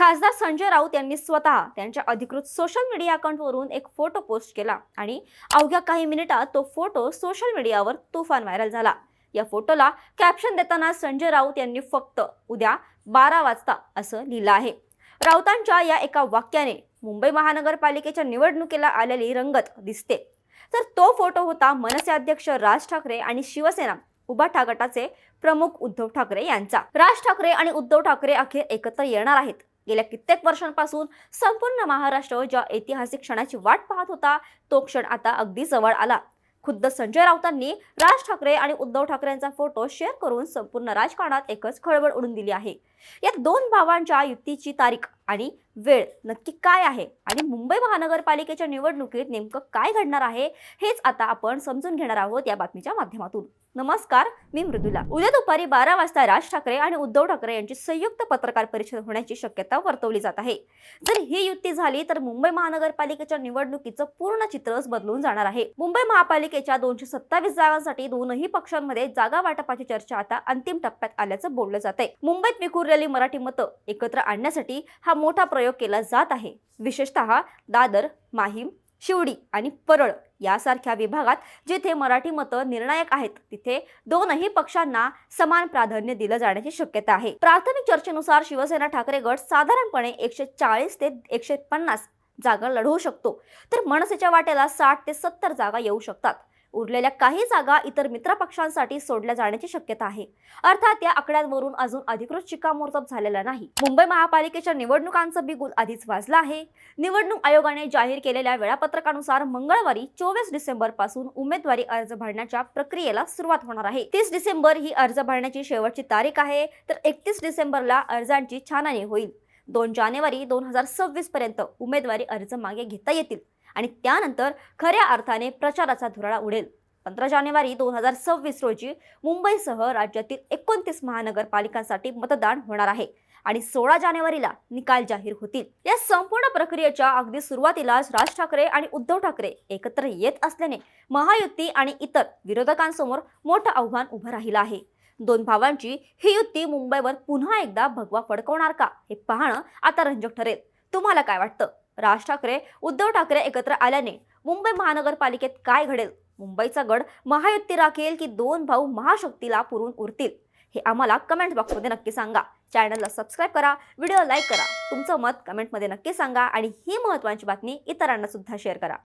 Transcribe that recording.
खासदार संजय राऊत यांनी स्वतः त्यांच्या अधिकृत सोशल मीडिया अकाउंटवरून एक फोटो पोस्ट केला आणि अवघ्या काही मिनिटात तो फोटो सोशल मीडियावर तुफान व्हायरल झाला. या फोटोला कॅप्शन देताना संजय राऊत यांनी फक्त उद्या बारा वाजता असं लिहिलं आहे. राऊतांच्या या एका वाक्याने मुंबई महानगरपालिकेच्या निवडणुकीला आलेली रंगत दिसते. तर तो फोटो होता मनसे अध्यक्ष राज ठाकरे आणि शिवसेना उभाठा गटाचे प्रमुख उद्धव ठाकरे यांचा. राज ठाकरे आणि उद्धव ठाकरे अखेर एकत्र येणार आहेत. गेल्या कित्येक वर्षांपासून संपूर्ण महाराष्ट्र ज्या ऐतिहासिक क्षणाची वाट पाहत होता तो क्षण आता अगदी जवळ आला. खुद्द संजय राऊतांनी राज ठाकरे आणि उद्धव ठाकरेंचा फोटो शेअर करून संपूर्ण राजकारणात एकच खळबळ उडून दिली आहे. या दोन भावांच्या युतीची तारीख आणि वेळ नक्की काय आहे आणि मुंबई महानगरपालिकेच्या निवडणुकीत नेमकं काय घडणार आहे हेच आता आपण समजून घेणार आहोत या बातमीच्या माध्यमातून. नमस्कार मी मृदुला. उद्या दुपारी बारा वाजता राज ठाकरे आणि उद्धव ठाकरे यांची संयुक्त पत्रकार परिषद होण्याची शक्यता वर्तवली जात आहे. जर ही युती झाली तर मुंबई महानगरपालिकेच्या निवडणुकीचं पूर्ण चित्रच बदलून जाणार आहे. मुंबई महापालिकेच्या दोनशे सत्तावीस जागांसाठी दोनही पक्षांमध्ये जागा वाटपाची चर्चा आता अंतिम टप्प्यात आल्याचं बोललं जात आहे मुंबईत विखुरलेली मराठी मतं एकत्र आणण्यासाठी हा मोठा प्रयोग केला जात आहे. विशेषतः दादर माहीम शिवडी आणि परळ यासारख्या विभागात जिथे मराठी मतं निर्णायक आहेत तिथे दोनही पक्षांना समान प्राधान्य दिलं जाण्याची शक्यता आहे. प्राथमिक चर्चेनुसार शिवसेना ठाकरे गट साधारणपणे एकशे चाळीस ते एकशे पन्नास जागा लढवू शकतो. तर मनसेच्या वाटेला साठ ते सत्तर जागा येऊ शकतात. उरलेल्या काही जागा इतर मित्रपक्षांसाठी सोडल्या जाण्याची शक्यता आहे. अर्थात या आकड्यांवरून अजून अधिकृत शिक्कामोर्तब झालेला नाही. मुंबई महापालिकेच्या निवडणुकांचं बिगुल आधीच वाजलं आहे. निवडणूक आयोगाने जाहीर केलेल्या वेळापत्रकानुसार मंगळवारी चोवीस डिसेंबरपासून उमेदवारी अर्ज भरण्याच्या प्रक्रियेला सुरुवात होणार आहे. तीस डिसेंबर ही अर्ज भरण्याची शेवटची तारीख आहे. तर एकतीस डिसेंबरला अर्जांची छाननी होईल. दोन जानेवारी दोन हजार सव्वीस पर्यंत उमेदवारी अर्ज मागे घेता येतील आणि त्यानंतर खऱ्या अर्थाने प्रचाराचा धुराळा उडेल. पंधरा जानेवारी दोन हजार सव्वीस रोजी मुंबईसह राज्यातील एकोणतीस महानगरपालिकांसाठी मतदान होणार आहे आणि सोळा जानेवारीला निकाल जाहीर होतील. या संपूर्ण प्रक्रियेच्या अगदी सुरुवातीलाच राज ठाकरे आणि उद्धव ठाकरे एकत्र येत असल्याने महायुती आणि इतर विरोधकांसमोर मोठं आव्हान उभं राहिलं आहे. दोन भावांची ही युती मुंबईवर पुन्हा एकदा भगवा फडकवणार का? हे पाहणं आता रंजक ठरेल. तुम्हाला काय वाटतं? राज ठाकरे उद्धव ठाकरे एकत्र आल्याने मुंबई महानगरपालिकेत काय घडेल? मुंबईचा गड महायुती राखेल की दोन भाऊ महाशक्तीला पुरून उरतील? हे आम्हाला कमेंट बॉक्समध्ये नक्की सांगा. चॅनलला सबस्क्राईब करा व्हिडिओ लाईक करा. तुमचं मत कमेंटमध्ये नक्की सांगा आणि ही महत्त्वाची बातमी इतरांना सुद्धा शेअर करा.